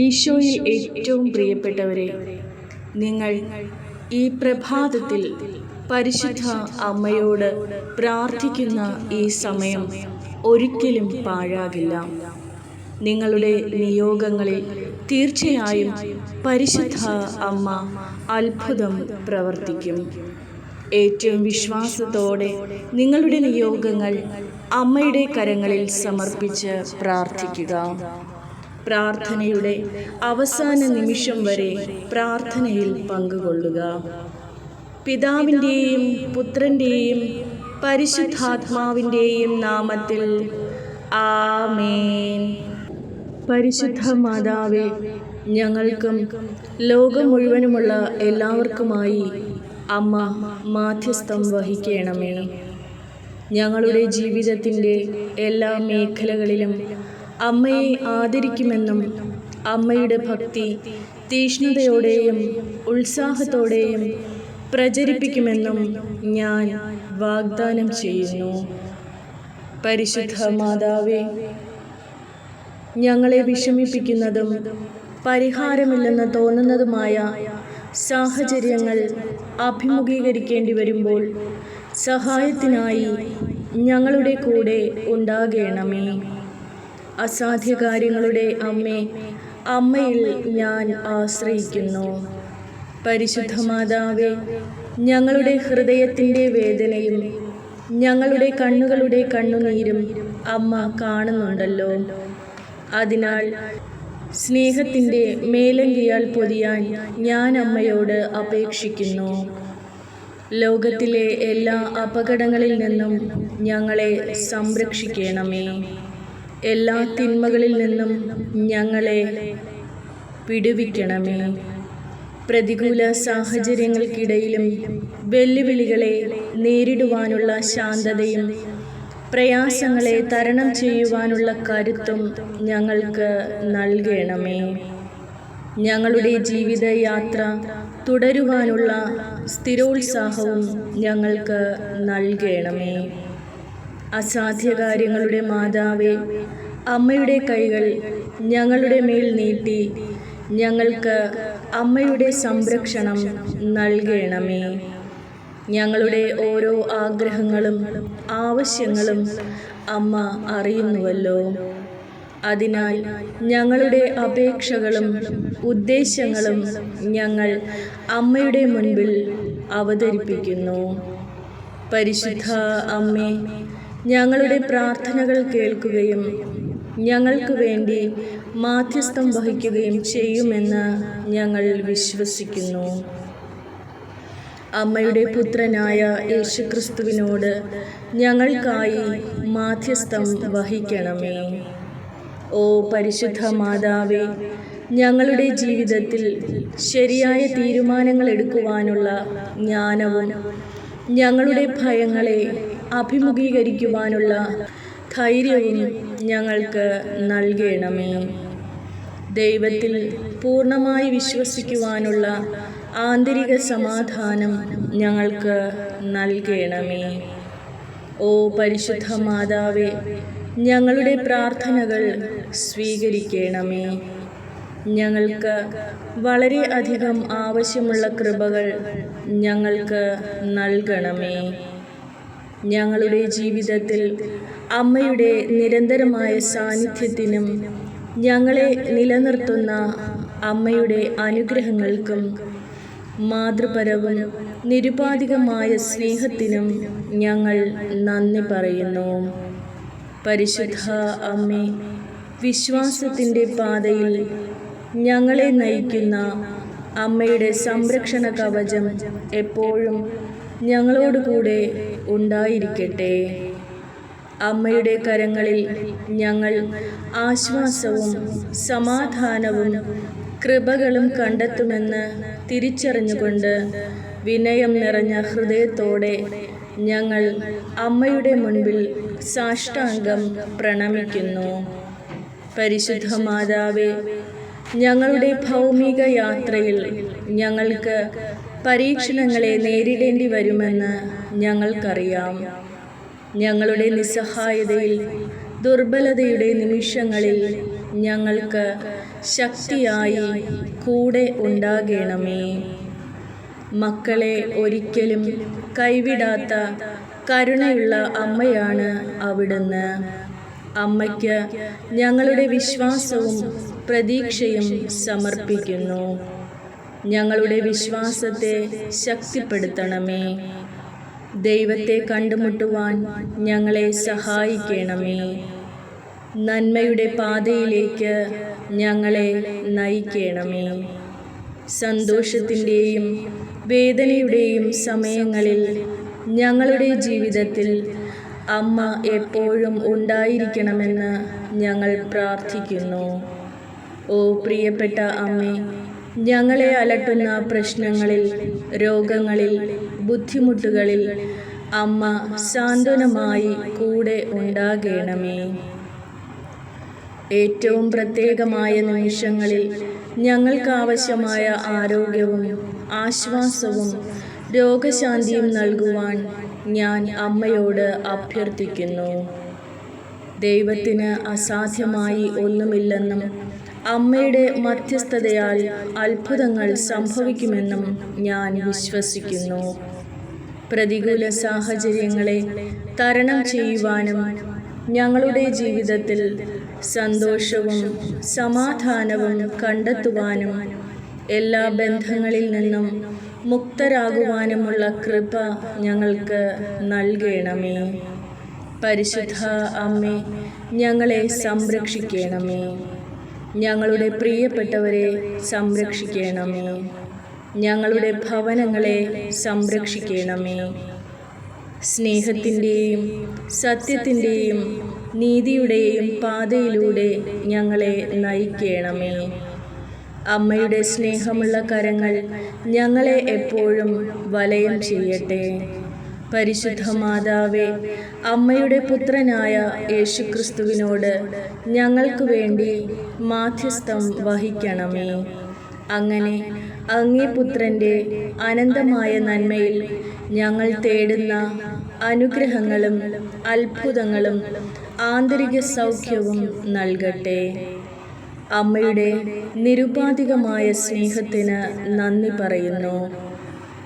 ഈശോയിൽ ഏറ്റവും പ്രിയപ്പെട്ടവരെ നിങ്ങൾ ഈ പ്രഭാതത്തിൽ പരിശുദ്ധ അമ്മയോട് പ്രാർത്ഥിക്കുന്ന ഈ സമയം ഒരിക്കലും പാഴാകില്ല. നിങ്ങളുടെ നിയോഗങ്ങളിൽ തീർച്ചയായും പരിശുദ്ധ അമ്മ അത്ഭുതം പ്രവർത്തിക്കും. ഏറ്റവും വിശ്വാസത്തോടെ നിങ്ങളുടെ നിയോഗങ്ങൾ അമ്മയുടെ കരങ്ങളിൽ സമർപ്പിച്ച് പ്രാർത്ഥിക്കുക. പ്രാർത്ഥനയുടെ അവസാന നിമിഷം വരെ പ്രാർത്ഥനയിൽ പങ്കുകൊള്ളുക. പിതാവിന്റെയും പുത്രന്റെയും പരിശുദ്ധാത്മാവിന്റെയും നാമത്തിൽ ആമേൻ. പരിശുദ്ധ മാതാവേ ഞങ്ങൾക്കും ലോകം മുഴുവനുമുള്ള എല്ലാവർക്കുമായി അമ്മ മാധ്യസ്ഥം വഹിക്കണമേ. ഞങ്ങളുടെ ജീവിതത്തിന്റെ എല്ലാ മേഖലകളിലും അമ്മയെ ആദരിക്കുമെന്നും അമ്മയുടെ ഭക്തി തീഷ്ണതയോടെയും ഉത്സാഹത്തോടെയും പ്രചരിപ്പിക്കുമെന്നും ഞാൻ വാഗ്ദാനം ചെയ്യുന്നു. പരിശുദ്ധ മാതാവേ ഞങ്ങളെ വിഷമിപ്പിക്കുന്നതും പരിഹാരമില്ലെന്ന് തോന്നുന്നതുമായ സാഹചര്യങ്ങൾ അഭിമുഖീകരിക്കേണ്ടി വരുമ്പോൾ സഹായത്തിനായി ഞങ്ങളുടെ കൂടെ ഉണ്ടാകണമേ. അസാധ്യ കാര്യങ്ങളുടെ അമ്മേ അമ്മയിൽ ഞാൻ ആശ്രയിക്കുന്നു. പരിശുദ്ധ മാതാവേ ഞങ്ങളുടെ ഹൃദയത്തിന്റെ വേദനയും ഞങ്ങളുടെ കണ്ണുകളുടെ കണ്ണുനീരും അമ്മ കാണുന്നുണ്ടല്ലോ. അതിനാൽ സ്നേഹത്തിന്റെ മേലങ്കിയാൽ പൊതിയാൻ ഞാൻ അമ്മയോട് അപേക്ഷിക്കുന്നു. ലോകത്തിലെ എല്ലാ അപകടങ്ങളിൽ നിന്നും ഞങ്ങളെ സംരക്ഷിക്കണമേ. എല്ലാ തിന്മകളിൽ നിന്നും ഞങ്ങളെ പിടിവിക്കണമേ പ്രതികൂല സാഹചര്യങ്ങൾക്കിടയിലും വെല്ലുവിളികളെ നേരിടുവാനുള്ള ശാന്തതയും പ്രയാസങ്ങളെ തരണം ചെയ്യുവാനുള്ള കരുത്തും ഞങ്ങൾക്ക് നൽകണമേ. ഞങ്ങളുടെ ജീവിതയാത്ര തുടരുവാനുള്ള സ്ഥിരോത്സാഹവും ഞങ്ങൾക്ക് നൽകണമേ. അസാധ്യ കാര്യങ്ങളുടെ മാതാവേ അമ്മയുടെ കൈകൾ ഞങ്ങളുടെ മേൽ നീട്ടി ഞങ്ങൾക്ക് അമ്മയുടെ സംരക്ഷണം നൽകണമേ. ഞങ്ങളുടെ ഓരോ ആഗ്രഹങ്ങളും ആവശ്യങ്ങളും അമ്മ അറിയുന്നുവല്ലോ. അതിനാൽ ഞങ്ങളുടെ അപേക്ഷകളും ഉദ്ദേശങ്ങളും ഞങ്ങൾ അമ്മയുടെ മുൻപിൽ അവതരിപ്പിക്കുന്നു. പരിശുദ്ധ അമ്മേ ഞങ്ങളുടെ പ്രാർത്ഥനകൾ കേൾക്കുകയും ഞങ്ങൾക്ക് വേണ്ടി മാധ്യസ്ഥം വഹിക്കുകയും ചെയ്യുമെന്ന് ഞങ്ങൾ വിശ്വസിക്കുന്നു. അമ്മയുടെ പുത്രനായ യേശുക്രിസ്തുവിനോട് ഞങ്ങൾക്കായി മാധ്യസ്ഥം വഹിക്കണമേ. ഓ പരിശുദ്ധ മാതാവേ ഞങ്ങളുടെ ജീവിതത്തിൽ ശരിയായ തീരുമാനങ്ങൾ എടുക്കുവാനുള്ള ജ്ഞാനവും ഞങ്ങളുടെ ഭയങ്ങളെ അഭിമുഖീകരിക്കുവാനുള്ള ധൈര്യവും ഞങ്ങൾക്ക് നൽകണമേ. ദൈവത്തിൽ പൂർണമായി വിശ്വസിക്കുവാനുള്ള ആന്തരിക സമാധാനം ഞങ്ങൾക്ക് നൽകണമേ. ഓ പരിശുദ്ധ മാതാവേ ഞങ്ങളുടെ പ്രാർത്ഥനകൾ സ്വീകരിക്കണമേ. ഞങ്ങൾക്ക് വളരെ അധികം ആവശ്യമുള്ള കൃപകൾ ഞങ്ങൾക്ക് നൽകണമേ. ഞങ്ങളുടെ ജീവിതത്തിൽ അമ്മയുടെ നിരന്തരമായ സാന്നിധ്യത്തിനും ഞങ്ങളെ നിലനിർത്തുന്ന അമ്മയുടെ അനുഗ്രഹങ്ങൾക്കും മാതൃപരവും നിരുപാധികമായ സ്നേഹത്തിനും ഞങ്ങൾ നന്ദി പറയുന്നു. പരിശുദ്ധ അമ്മേ വിശ്വാസത്തിന്റെ പാതയിൽ ഞങ്ങളെ നയിക്കുന്ന അമ്മയുടെ സംരക്ഷണ കവചം എപ്പോഴും ഞങ്ങളോടുകൂടെ ഉണ്ടായിരിക്കട്ടെ. അമ്മയുടെ കരങ്ങളിൽ ഞങ്ങൾ ആശ്വാസവും സമാധാനവും കൃപകളും കണ്ടെത്തുമെന്ന് തിരിച്ചറിഞ്ഞുകൊണ്ട് വിനയം നിറഞ്ഞ ഹൃദയത്തോടെ ഞങ്ങൾ അമ്മയുടെ മുൻപിൽ സാഷ്ടാംഗം പ്രണമിക്കുന്നു. പരിശുദ്ധ മാതാവേ ഞങ്ങളുടെ ഭൗമിക യാത്രയിൽ ഞങ്ങൾക്ക് പരീക്ഷണങ്ങളെ നേരിടേണ്ടി വരുമെന്ന് ഞങ്ങൾക്കറിയാം. ഞങ്ങളുടെ നിസ്സഹായതയിൽ ദുർബലതയുടെ നിമിഷങ്ങളിൽ ഞങ്ങൾക്ക് ശക്തിയായി കൂടെ ഉണ്ടാകണമേ. മക്കളെ ഒരിക്കലും കൈവിടാത്ത കരുണയുള്ള അമ്മയാണ് അവിടുന്ന്. അമ്മയ്ക്ക് ഞങ്ങളുടെ വിശ്വാസവും പ്രതീക്ഷയും സമർപ്പിക്കുന്നു. ഞങ്ങളുടെ വിശ്വാസത്തെ ശക്തിപ്പെടുത്തണമേ. ദൈവത്തെ കണ്ടുമുട്ടുവാൻ ഞങ്ങളെ സഹായിക്കണമേ. നന്മയുടെ പാതയിലേക്ക് ഞങ്ങളെ നയിക്കണമേ. സന്തോഷത്തിന്റെയും വേദനയുടെയും സമയങ്ങളിൽ ഞങ്ങളുടെ ജീവിതത്തിൽ അമ്മ എപ്പോഴും ഉണ്ടായിരിക്കണമെന്ന് ഞങ്ങൾ പ്രാർത്ഥിക്കുന്നു. ഓ പ്രിയപ്പെട്ട അമ്മേ ഞങ്ങളെ അലട്ടുന്ന പ്രശ്നങ്ങളിൽ രോഗങ്ങളിൽ ബുദ്ധിമുട്ടുകളിൽ അമ്മ സാന്ത്വനമായി കൂടെ ഉണ്ടാകണമേ. ഏറ്റവും പ്രത്യേകമായ നിമിഷങ്ങളിൽ ഞങ്ങൾക്ക് ആവശ്യമായ ആരോഗ്യവും ആശ്വാസവും രോഗശാന്തിയും നൽകുവാൻ ഞാൻ അമ്മയോട് അഭ്യർത്ഥിക്കുന്നു. ദൈവത്തിന് അസാധ്യമായി ഒന്നുമില്ലെന്നും അമ്മയുടെ മധ്യസ്ഥതയാൽ അത്ഭുതങ്ങൾ സംഭവിക്കുമെന്നും ഞാൻ വിശ്വസിക്കുന്നു. പ്രതികൂല സാഹചര്യങ്ങളെ തരണം ചെയ്യുവാനും ഞങ്ങളുടെ ജീവിതത്തിൽ സന്തോഷവും സമാധാനവും കണ്ടെത്തുവാനും എല്ലാ ബന്ധങ്ങളിൽ നിന്നും മുക്തരാകുവാനുമുള്ള കൃപ ഞങ്ങൾക്ക് നൽകണമേ. പരിശുദ്ധ അമ്മേ ഞങ്ങളെ സംരക്ഷിക്കണമേ. ഞങ്ങളുടെ പ്രിയപ്പെട്ടവരെ സംരക്ഷിക്കണമേ. ഞങ്ങളുടെ ഭവനങ്ങളെ സംരക്ഷിക്കണമേ. സ്നേഹത്തിന്റെയും സത്യത്തിന്റെയും നീതിയുടെയും പാതയിലൂടെ ഞങ്ങളെ നയിക്കണമേ. അമ്മയുടെ സ്നേഹമുള്ള കരങ്ങൾ ഞങ്ങളെ എപ്പോഴും വലയം ചെയ്യട്ടെ. പരിശുദ്ധ മാതാവേ അമ്മയുടെ പുത്രനായ യേശുക്രിസ്തുവിനോട് ഞങ്ങൾക്ക് വേണ്ടി മാധ്യസ്ഥം വഹിക്കണമേ. അങ്ങനെ അങ്ങേ പുത്രന്റെ അനന്തമായ നന്മയിൽ ഞങ്ങൾ തേടുന്ന അനുഗ്രഹങ്ങളും അത്ഭുതങ്ങളും ആന്തരിക സൗഖ്യവും നൽകട്ടെ. അമ്മയുടെ നിരുപാധികമായ സ്നേഹത്തിന് നന്ദി പറയുന്നു.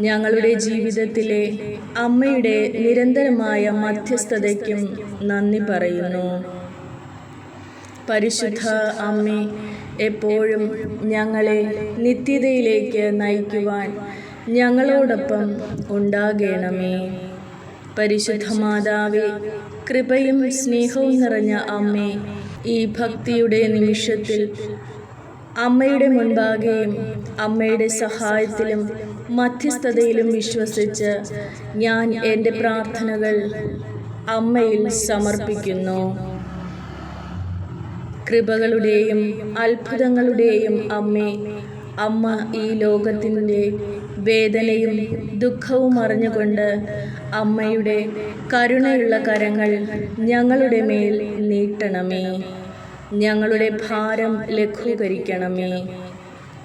ഞങ്ങളുടെ ജീവിതത്തിലെ അമ്മയുടെ നിരന്തരമായ മധ്യസ്ഥതയ്ക്കും നന്ദി പറയുന്നു. പരിശുദ്ധ അമ്മേ എപ്പോഴും ഞങ്ങളെ നിത്യതയിലേക്ക് നയിക്കുവാൻ ഞങ്ങളോടൊപ്പം ഉണ്ടാകണമേ. പരിശുദ്ധ മാതാവേ കൃപയും സ്നേഹവും നിറഞ്ഞ അമ്മേ ഈ ഭക്തിയുടെ നിമിഷത്തിൽ അമ്മയുടെ മുൻപാകെയും അമ്മയുടെ സഹായത്തിലും മധ്യസ്ഥതയിലും വിശ്വസിച്ച് ഞാൻ എന്റെ പ്രാർത്ഥനകൾ അമ്മയിൽ സമർപ്പിക്കുന്നു. കൃപകളുടെയും അത്ഭുതങ്ങളുടെയും അമ്മേ അമ്മ ഈ ലോകത്തിന്റെ വേദനയും ദുഃഖവും അറിഞ്ഞുകൊണ്ട് അമ്മയുടെ കരുണയുള്ള കരങ്ങൾ ഞങ്ങളുടെ മേൽ നീട്ടണമേ. ഞങ്ങളുടെ ഭാരം ലഘൂകരിക്കണമേ.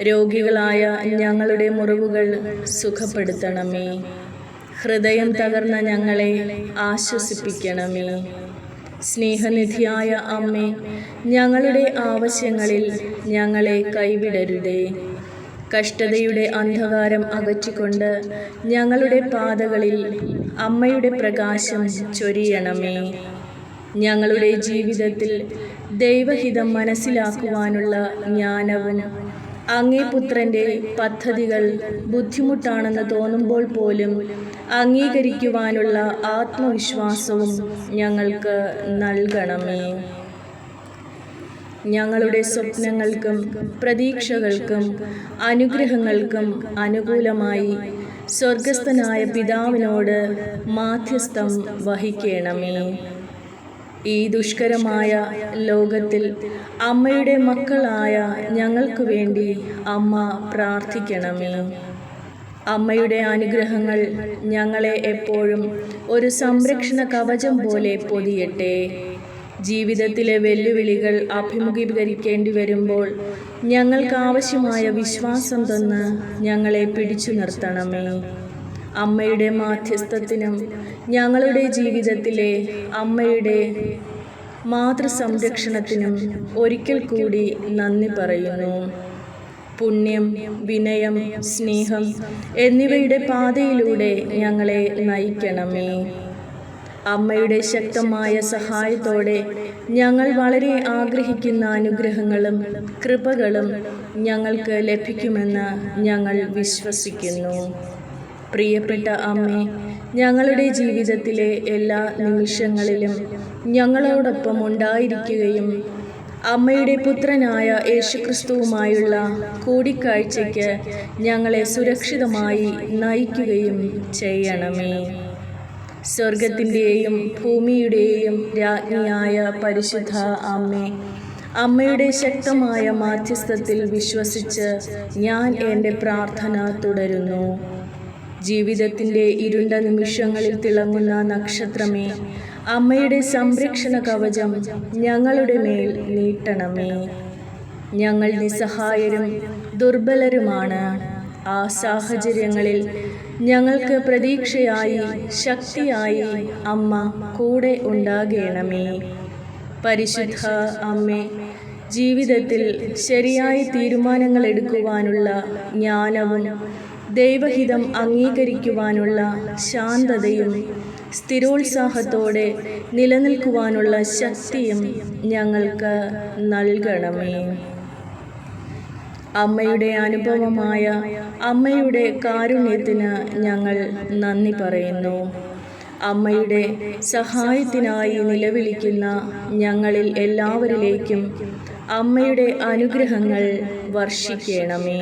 രോഗികളായ ഞങ്ങളുടെ മുറിവുകൾ സുഖപ്പെടുത്തണമേ. ഹൃദയം തകർന്ന ഞങ്ങളെ ആശ്വസിപ്പിക്കണമേ. സ്നേഹനിധിയായ അമ്മേ ഞങ്ങളുടെ ആവശ്യങ്ങളിൽ ഞങ്ങളെ കൈവിടരുതേ. കഷ്ടതയുടെ അന്ധകാരം അകറ്റിക്കൊണ്ട് ഞങ്ങളുടെ പാതകളിൽ അമ്മയുടെ പ്രകാശം ചൊരിയണമേ. ഞങ്ങളുടെ ജീവിതത്തിൽ ദൈവഹിതം മനസ്സിലാക്കുവാനുള്ള ജ്ഞാനവും അങ്ങേ പുത്രന്റെ പദ്ധതികൾ ബുദ്ധിമുട്ടാണെന്ന് തോന്നുമ്പോൾ പോലും അംഗീകരിക്കുവാനുള്ള ആത്മവിശ്വാസവും ഞങ്ങൾക്ക് നൽകണമേ. ഞങ്ങളുടെ സ്വപ്നങ്ങൾക്കും പ്രതീക്ഷകൾക്കും അനുഗ്രഹങ്ങൾക്കും അനുകൂലമായി സ്വർഗസ്ഥനായ പിതാവിനോട് മാധ്യസ്ഥം വഹിക്കണമേ. ഈ ദുഷ്കരമായ ലോകത്തിൽ അമ്മയുടെ മക്കളായ ഞങ്ങൾക്ക് വേണ്ടി അമ്മ പ്രാർത്ഥിക്കണമേ. അമ്മയുടെ അനുഗ്രഹങ്ങൾ ഞങ്ങളെ എപ്പോഴും ഒരു സംരക്ഷണ കവചം പോലെ പൊതിയട്ടെ. ജീവിതത്തിലെ വെല്ലുവിളികൾ അഭിമുഖീകരിക്കേണ്ടി വരുമ്പോൾ ഞങ്ങൾക്ക് ആവശ്യമായ വിശ്വാസം തന്ന് ഞങ്ങളെ പിടിച്ചു നിർത്തണമേ. അമ്മയുടെ മാധ്യസ്ഥത്തിനും ഞങ്ങളുടെ ജീവിതത്തിലെ അമ്മയുടെ മാതൃസംരക്ഷണത്തിനും ഒരിക്കൽ കൂടി നന്ദി പറയുന്നു. പുണ്യം വിനയം സ്നേഹം എന്നിവയുടെ പാതയിലൂടെ ഞങ്ങളെ നയിക്കണമേ. അമ്മയുടെ ശക്തമായ സഹായത്തോടെ ഞങ്ങൾ വളരെ ആഗ്രഹിക്കുന്ന അനുഗ്രഹങ്ങളും കൃപകളും ഞങ്ങൾക്ക് ലഭിക്കുമെന്ന് ഞങ്ങൾ വിശ്വസിക്കുന്നു. പ്രിയപ്പെട്ട അമ്മേ ഞങ്ങളുടെ ജീവിതത്തിലെ എല്ലാ നിമിഷങ്ങളിലും ഞങ്ങളോടൊപ്പം ഉണ്ടായിരിക്കുകയും അമ്മയുടെ പുത്രനായ യേശുക്രിസ്തുവുമായുള്ള കൂടിക്കാഴ്ചയ്ക്ക് ഞങ്ങളെ സുരക്ഷിതമായി നയിക്കുകയും ചെയ്യണമേ. സ്വർഗത്തിന്റെയും ഭൂമിയുടെയും രാജ്ഞിയായ പരിശുദ്ധ അമ്മേ അമ്മയുടെ ശക്തമായ മാധ്യസ്ഥത്തിൽ വിശ്വസിച്ച് ഞാൻ എന്റെ പ്രാർത്ഥന തുടരുന്നു. ജീവിതത്തിന്റെ ഇരുണ്ട നിമിഷങ്ങളിൽ തിളങ്ങുന്ന നക്ഷത്രമേ അമ്മയുടെ സംരക്ഷണ കവചം ഞങ്ങളുടെ മേൽ നീട്ടണമേ. ഞങ്ങൾ നിസ്സഹായരും ദുർബലരുമാണ്. ആ സാഹചര്യങ്ങളിൽ ഞങ്ങൾക്ക് പ്രതീക്ഷയായി ശക്തിയായി അമ്മ കൂടെ ഉണ്ടാകണമേ. പരിശുദ്ധ അമ്മേ ജീവിതത്തിൽ ശരിയായ തീരുമാനങ്ങൾ എടുക്കുവാനുള്ള ജ്ഞാനവും ദൈവഹിതം അംഗീകരിക്കുവാനുള്ള ശാന്തതയും സ്ഥിരോത്സാഹത്തോടെ നിലനിൽക്കുവാനുള്ള ശക്തിയും ഞങ്ങൾക്ക് നൽകണമേ. അമ്മയുടെ അനുഭവമായ അമ്മയുടെ കാരുണ്യത്തിന് ഞങ്ങൾ നന്ദി പറയുന്നു. അമ്മയുടെ സഹായത്തിനായി നിലവിളിക്കുന്ന ഞങ്ങളിൽ എല്ലാവരിലേക്കും അമ്മയുടെ അനുഗ്രഹങ്ങൾ വർഷിക്കണമേ.